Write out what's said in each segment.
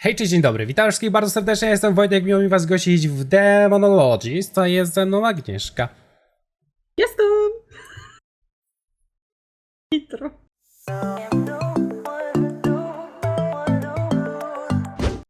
Hej, cześć, dzień dobry. Witam wszystkich bardzo serdecznie. Jestem Wojtek, miło mi was gościć w Demonologist. To jest ze mną Agnieszka. Jestem! Nitro.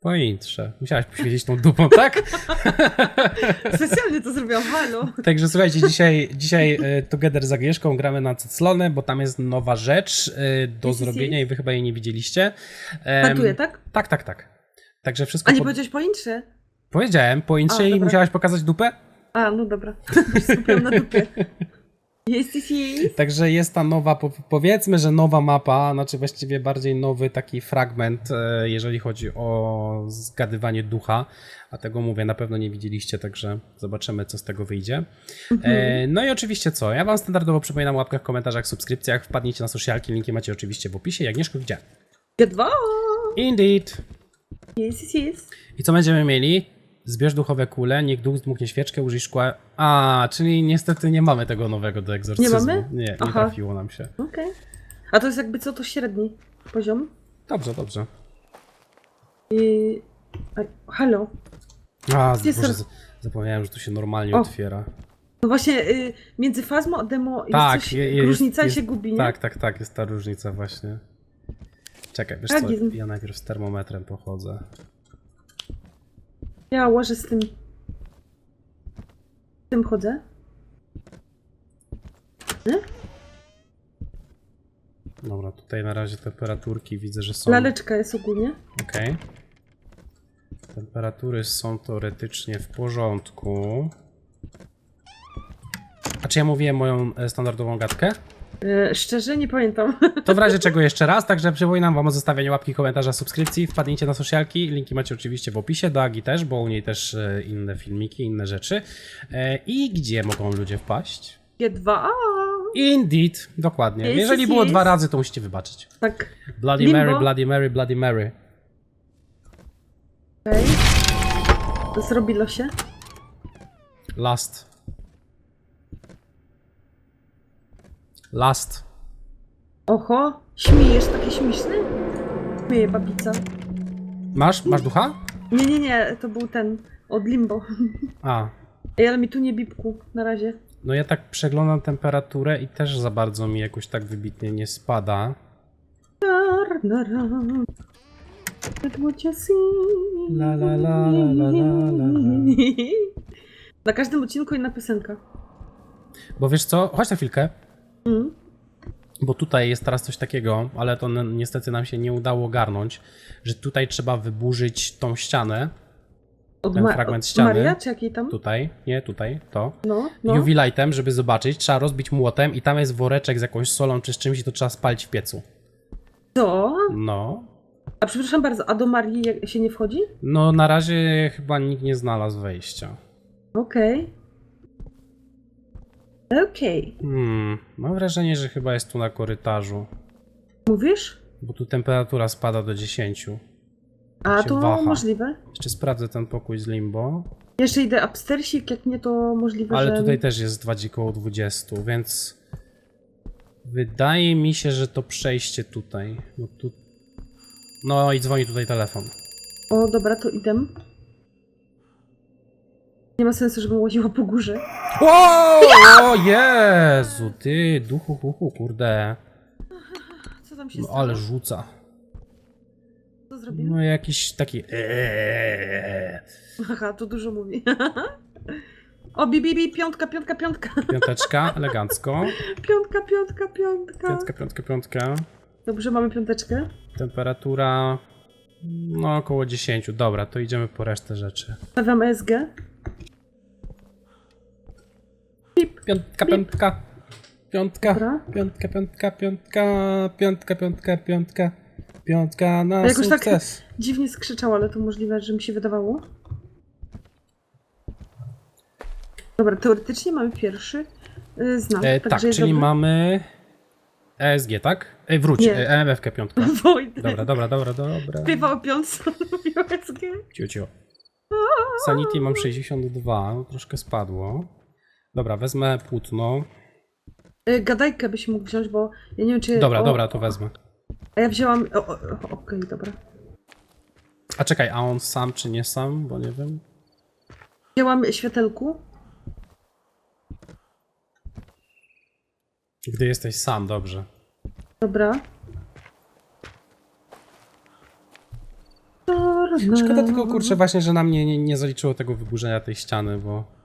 Pointrze. Musiałaś poświecić tą dupą, tak? Specjalnie to zrobiłam, halo. Także słuchajcie, dzisiaj, dzisiaj e, Together z Agnieszką gramy na Ceclone, bo tam jest nowa rzecz e, do zrobienia i wy chyba jej nie widzieliście. Em, Startuję, tak? Tak, tak, tak. Także wszystko A nie pod- powiedziałeś po intrze? powiedziałem. Pointrze A, i dobra. musiałaś pokazać dupę? A, no dobra. Skupiam na dupie. Jest, jest, jest. Także jest ta nowa, po- powiedzmy, że nowa mapa, znaczy właściwie bardziej nowy taki fragment, e, jeżeli chodzi o zgadywanie ducha. A tego mówię, na pewno nie widzieliście, także zobaczymy, co z tego wyjdzie. E, no i oczywiście co? Ja wam standardowo przypominam łapkach, komentarzach, subskrypcjach. Wpadnijcie na socialki, linki macie oczywiście w opisie. Agnieszko, gdzie? G2! Indeed. Jest, jest, jest. I co będziemy mieli? Zbierz duchowe kule, niech duch zdmuchnie świeczkę, użyj szkła. A, czyli niestety nie mamy tego nowego do egzorcyzmu. Nie mamy? Nie, nie Aha. trafiło nam się. Okej. A to jest jakby co, to średni poziom? Dobrze, dobrze. I... Aj, halo. A, Jest Boże, zapomniałem, że tu się normalnie O. otwiera. No właśnie, y, między fazmą a demo jest Tak, coś, je- je- różnica jest- się gubi, nie? Tak, tak, tak, jest ta różnica właśnie. Czekaj, wiesz co, Tragizm. ja najpierw z termometrem pochodzę. Ja łożę z tym... Z tym chodzę. Dobra, tutaj na razie temperaturki widzę, że są... Laleczka jest ogólnie. Okej. Temperatury są teoretycznie w porządku. A czy ja mówiłem moją e, standardową gadkę? Y, szczerze nie pamiętam. To w razie czego jeszcze raz, także przypominam wam o zostawieniu łapki, komentarza, subskrypcji, wpadnijcie na socialki, linki macie oczywiście w opisie, do Agi też, bo u niej też e, inne filmiki, inne rzeczy. E, I gdzie mogą ludzie wpaść? G2! Indeed, dokładnie. Jest, Jeżeli jest, było jest. dwa razy, to musicie wybaczyć. Tak. Bloody Limbo. Mary, Bloody Mary, Bloody Mary. Okej. Zrobiło się. Last. Last. Oho, śmiejesz, taki śmieszny? Śmieje babica. Masz? Masz ducha? Nie, nie, nie, to był ten od Limbo. A. Ej, ale mi tu nie bipku na razie. No ja tak przeglądam temperaturę i też za bardzo mi jakoś tak wybitnie nie spada. Nar, nara. That what you see. La, la, la, la, la, la, la. Na każdym odcinku inna piosenka. Bo wiesz co? Chodź na chwilkę. Mm. Bo tutaj jest teraz coś takiego, ale to niestety nam się nie udało ogarnąć, że tutaj trzeba wyburzyć tą ścianę. Ten Ma- fragment ściany. Maria, czy jakiej tam? Tutaj, nie, tutaj, to. No, no. UV lightem, żeby zobaczyć, trzeba rozbić młotem i tam jest woreczek z jakąś solą czy z czymś i to trzeba spalić w piecu. Co? No. A przepraszam bardzo, a do Marii się nie wchodzi? No na razie chyba nikt nie znalazł wejścia. Okej. Okej. Hmm, mam wrażenie, że chyba jest tu na korytarzu, Mówisz? bo tu temperatura spada do 10. A to waha. możliwe. Jeszcze sprawdzę ten pokój z limbo. Jeszcze idę upstersik, jak nie to możliwe, Ale że... tutaj też jest dwa koło 20, więc wydaje mi się, że to przejście tutaj. No, tu... no i dzwoni tutaj telefon. O, dobra, to idę. Nie ma sensu, żebym łaziła po górze. Wow! O Jezu, ty, duchu, huchu, kurde. Co tam się No stało? ale rzuca. Co zrobimy? No jakiś taki... eee. Aha, to dużo mówi. o, bi, bi, bi, piątka, piątka, piątka. Piąteczka, elegancko. Piątka, piątka, piątka. Piątka, piątka, piątka. Dobrze, mamy piąteczkę. Temperatura... No około 10. Dobra, to idziemy po resztę rzeczy. Stawiam ESG. Piątka, piątka. Piątka, piątka, piątka, piątka, piątka, piątka, piątka, piątka na To jakoś tak sukces. dziwnie skrzyczał, ale to możliwe, że mi się wydawało. Dobra, teoretycznie mamy pierwszy y, znak. E, tak, także jest czyli dobry. mamy ESG, tak? Ej, wróć, Nie. e, EMF-kę. Wojtek. Dobra, dobra, dobra, dobra. O piątce, ESG. Cio, cio. Sanity mam 62, no troszkę spadło. Dobra, wezmę płótno. Y, Gadajkę byś mógł wziąć, bo ja nie wiem, czy... Dobra, o, dobra, to wezmę. A ja wzięłam... o, o, o, Okej, dobra. A czekaj, a on sam czy nie sam, bo nie wiem. Wzięłam światełku. Gdy jesteś sam, dobrze. Dobra. Szkoda tylko, kurczę, właśnie, że nam nie, nie, nie zaliczyło tego wyburzenia tej ściany, bo...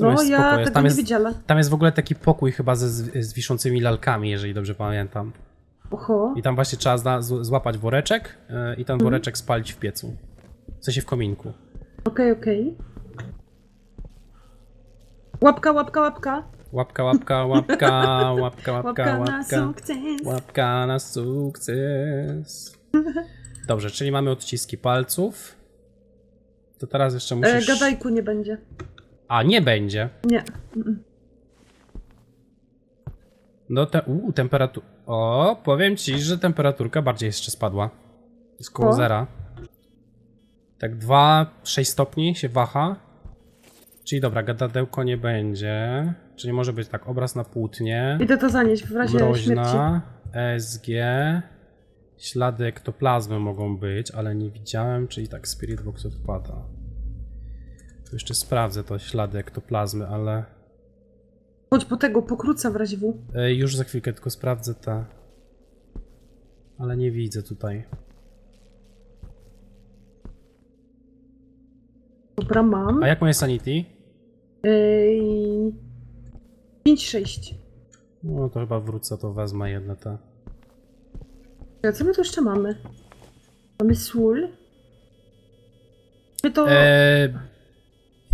No ja tego Tam nie jest, widziała. tam jest w ogóle taki pokój chyba ze, z, wiszącymi lalkami, jeżeli dobrze pamiętam. Oho. I tam właśnie trzeba zna, złapać woreczek yy, i ten woreczek spalić w piecu. W sensie w kominku. Okej, okej. Łapka, łapka, łapka. Łapka, łapka, łapka, łapka, łapka, Łapka na sukces. Łapka na sukces. Dobrze, czyli mamy odciski palców. To teraz jeszcze E, musisz... gadajku nie będzie. A, nie będzie. Nie. No te... Uuu, temperatur... O, powiem ci, że temperaturka bardziej jeszcze spadła. Jest koło O. zera. Tak 2-6 stopni się waha. Czyli dobra, gadadełko nie będzie. Czyli może być tak, obraz na płótnie. Idę to zanieść w razie śmierci. Mroźna, ESG, ślady ektoplazmy mogą być, ale nie widziałem, czyli tak, Spirit Box odpada. Jeszcze sprawdzę to ślady ektoplazmy, ale Chodź po tego, pokrótce w razie W. e, już za chwilkę tylko sprawdzę te. Ale nie widzę tutaj. Dobra, mam. A jak moje Sanity? Ej... 5-6. No to chyba wrócę, to wezmę jedne te. A co my tu jeszcze mamy? Mamy sól. My to... E,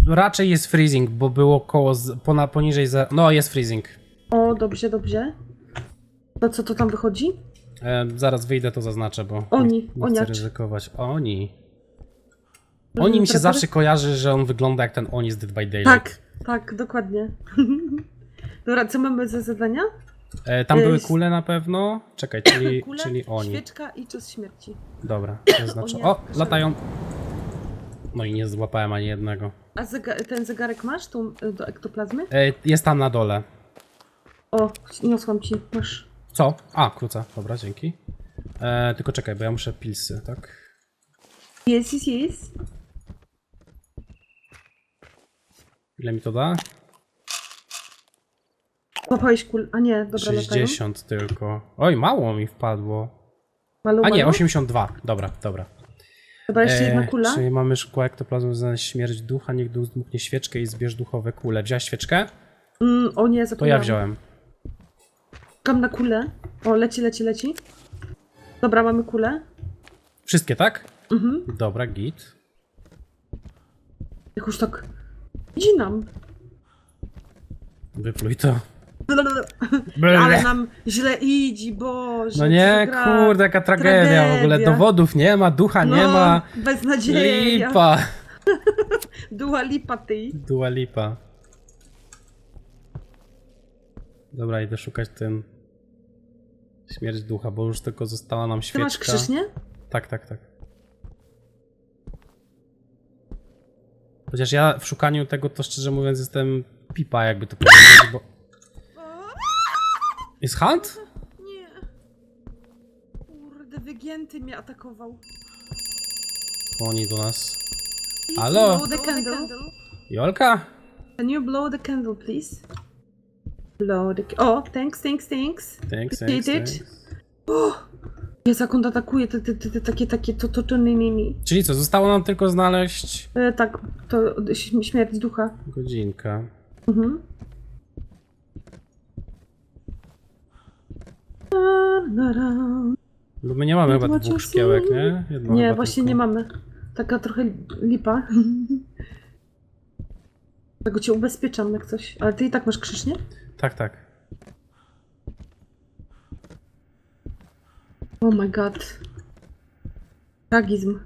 raczej jest freezing, bo było koło, z, pona, poniżej zera. No jest freezing. O, dobrze, dobrze. To co to tam wychodzi? E, zaraz wyjdę, to zaznaczę, bo Oni, nie, nie chcę oniacz. ryzykować. Oni. Różne Oni mi się zawsze kojarzy, że on wygląda jak ten Oni z Dead by Daylight. Tak, tak, dokładnie. Dobra, co mamy za zadania? E, tam E, były s- kule na pewno. Czekaj, czyli, Kule, czyli oni. świeczka i czas śmierci. Dobra, zaznaczę. nie, O, latają. No i nie złapałem ani jednego. A zega- ten zegarek masz tu y, do ektoplazmy? E, jest tam na dole. O, niosłam ci, masz. Co? A, kruca. Dobra, dzięki. E, tylko czekaj, bo ja muszę pilsy, tak? Jest, jest, jest. Ile mi to da? Złapałeś kul. A nie, dobra, latają. 60 tylko. Oj, mało mi wpadło. Malu, A nie, malu. 82. Dobra, dobra. Chyba jeszcze jedna E, kula. Czyli mamy szkło ektoplazmu, znaleźć śmierć ducha, niech duch zdmuchnie świeczkę i zbierz duchowe kule. Wziąłeś świeczkę? Mm, o nie, To zapomniałam. ja wziąłem. Czekam na kulę. O, leci, leci, leci. Dobra, mamy kulę. Wszystkie, tak? Mhm. Dobra, git. Jakoś tak idzie nam. Wypluj to. Ale nam źle idzie, Boże. No nie, co gra. kurde, jaka tragedia. W ogóle Tragedia. dowodów nie ma, ducha nie No, ma. Beznadzieja. Lipa. Dua lipa ty. Dua lipa. Dobra, idę szukać ten... Śmierć ducha, bo już tylko została nam Ty masz świeczka. krzyż, nie? Tak, tak, tak. Chociaż ja w szukaniu tego to szczerze mówiąc jestem pipa, jakby to powiedzieć, bo... Jest hunt? Nie. Kurde, wygięty mnie atakował. Dzwoni do nas. Halo? Blow the candle. Jolka? Can you blow the candle, please? Blow the... O, thanks, thanks, thanks. Thanks, thanks, it? thanks. Jezu, jak on atakuje, te, te, te, te takie, takie, to, to, to, nimi. Czyli co, zostało nam tylko znaleźć E, tak, to śmierć ducha. godzinkę. Mhm. Na, na, na. Bo my nie mamy chyba dwóch szkiełek, nie? Jedno Nie, właśnie tylko. nie mamy. Taka trochę lipa. Tego cię ubezpieczam jak coś. Ale ty i tak masz krzyż, nie? Tak, tak. Oh my god. Tragizm.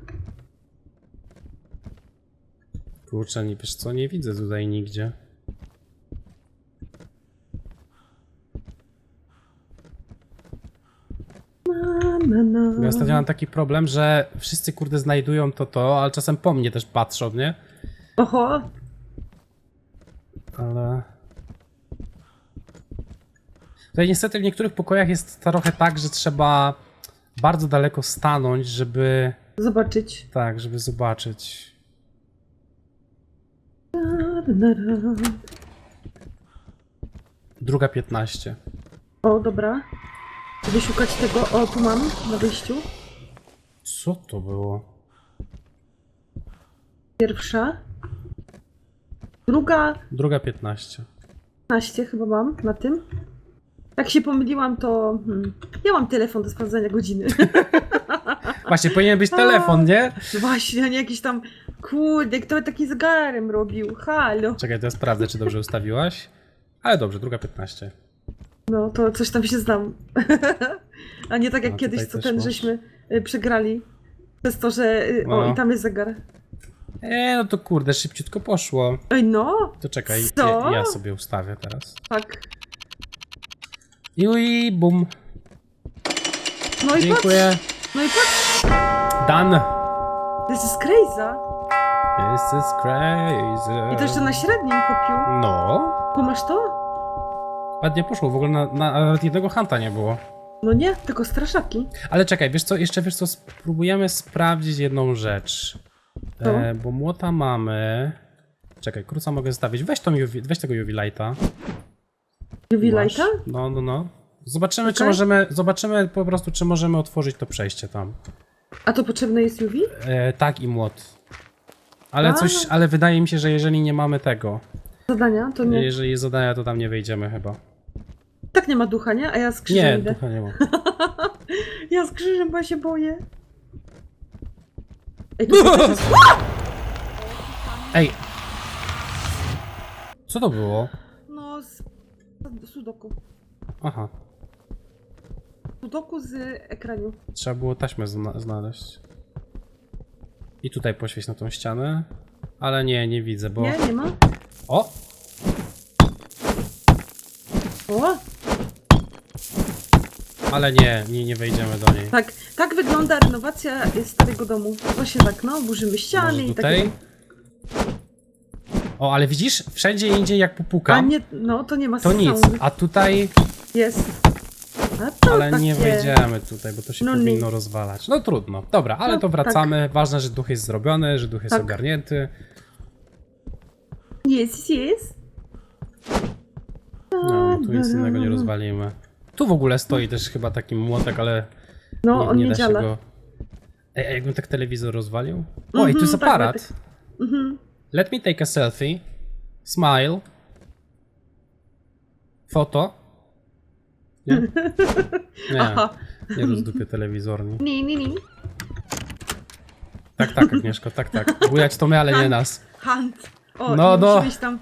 Kurczę, nie wiesz co, nie widzę tutaj nigdzie. Na, na, na. Ja ostatnio mam taki problem, że wszyscy kurde znajdują to to, ale czasem po mnie też patrzą, nie? Oho, Ale... Tutaj niestety w niektórych pokojach jest trochę tak, że trzeba bardzo daleko stanąć, żeby zobaczyć. Tak, żeby zobaczyć. Druga 15. O, dobra. Żeby szukać tego. O, tu mam na wyjściu. Co to było? Pierwsza. Druga. Druga 15. 15 chyba mam na tym. Jak się pomyliłam, to. Hmm. Ja mam telefon do sprawdzania godziny. Właśnie, powinien być telefon, nie? Właśnie, a nie jakiś tam. Kurde, kto taki zegarem robił? Halo. Czekaj, to ja sprawdzę, czy dobrze ustawiłaś. Ale dobrze, druga 15. No, to coś tam się znam. a nie tak jak A, kiedyś, co ten masz. żeśmy przegrali. Przez to, że. y, O, No. i tam jest zegar. Eee, no to kurde, szybciutko poszło. Ej, no, To czekaj, Co? ja, ja sobie ustawię teraz. tak. I bum. No i Dziękuję. patrz. No i patrz. Done. This is crazy. This is crazy. I to jeszcze na średnim kupił. No. Kumasz to? Ładnie poszło, w ogóle na, na, nawet jednego hanta nie było. No nie, tylko straszaki. Ale czekaj, wiesz co, jeszcze wiesz co, spróbujemy sprawdzić jedną rzecz. Co? E, bo młota mamy... Czekaj, kruca mogę zostawić. Weź, tą UV, weź tego UV lighta. Masz. No, no, no. Zobaczymy, czy Okej. możemy, zobaczymy po prostu, czy możemy otworzyć to przejście tam. A to potrzebne jest UV? E, tak i młot. Ale A. coś, ale wydaje mi się, że jeżeli nie mamy tego, Zadania? To nie. jeżeli jest zadania, to tam nie wejdziemy chyba. Tak nie ma ducha, nie? A ja z krzyżem Nie, idę. ducha nie ma. Ja z krzyżem, bo ja się boję. Ej, tu jest... Ej! Co to było? No, z... Sudoku. Aha, Sudoku z ekranu. trzeba było taśmę zna znaleźć. I tutaj poświeć na tą ścianę. Ale nie, nie widzę, bo... Nie, nie ma? O! O, Ale nie, nie, nie wejdziemy do niej. tak, tak wygląda renowacja starego domu. Właśnie tak, no, burzymy ściany Może i tutaj? takie... O, ale widzisz? Wszędzie indziej jak A popukam, nie, no, to nie ma to nic. soundu. A tutaj... Jest. A to Ale nie takie... wejdziemy tutaj, bo to się No powinno nie. rozwalać. No trudno. Dobra, ale No, to wracamy. Ważne, że duch jest zrobiony, że duch jest Tak. ogarnięty. Jest, jest. No, tu nic innego nie rozwalimy. Tu w ogóle stoi też chyba taki młotek, ale No, nie, on nie nie, da się działa. go... Ej, a jakbym tak telewizor rozwalił? O, i tu jest Mhm, tak, aparat. Mhm. Let me take a selfie. Smile. Foto. Nie? Nie, Aha. nie rozdupię telewizorni. Nie, nie, nie. Tak, tak, Agnieszko, tak, tak. Bujać to my, ale nie nas. Hunt. O, No, nie no. musimy iść tam.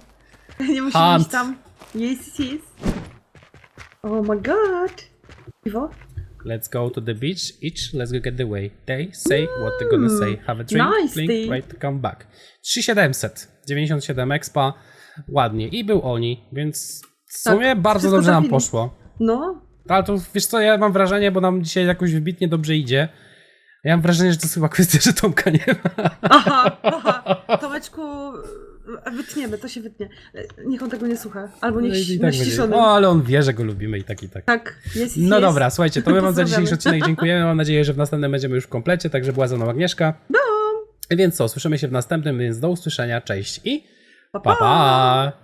Nie musimy Hunt. iść tam. Jest, jest. Oh my god. Piwo? Let's go to the beach. Each, let's go get the way. They say what they're gonna say. Have a drink, nice, blink, right come back. 3700, 97 expa. Ładnie. I był oni, więc w Tak, sumie bardzo wszystko dobrze nam poszło. No. Ale to wiesz co, ja mam wrażenie, bo nam dzisiaj jakoś wybitnie dobrze idzie. Ja mam wrażenie, że to jest chyba kwestia, że Tomka nie ma. Aha, aha. Tomeczku, wytniemy, to się wytnie. Niech on tego nie słucha. Albo niech No i no tak na będzie. ściszonym. O, ale on wie, że go lubimy i tak i tak. Tak, jest, No jest. dobra, słuchajcie, to my wam za dzisiejszy odcinek dziękujemy. Mam nadzieję, że w następnym będziemy już w komplecie, także była ze mną Agnieszka. No. Więc co, słyszymy się w następnym, więc do usłyszenia, cześć i Pa, pa pa!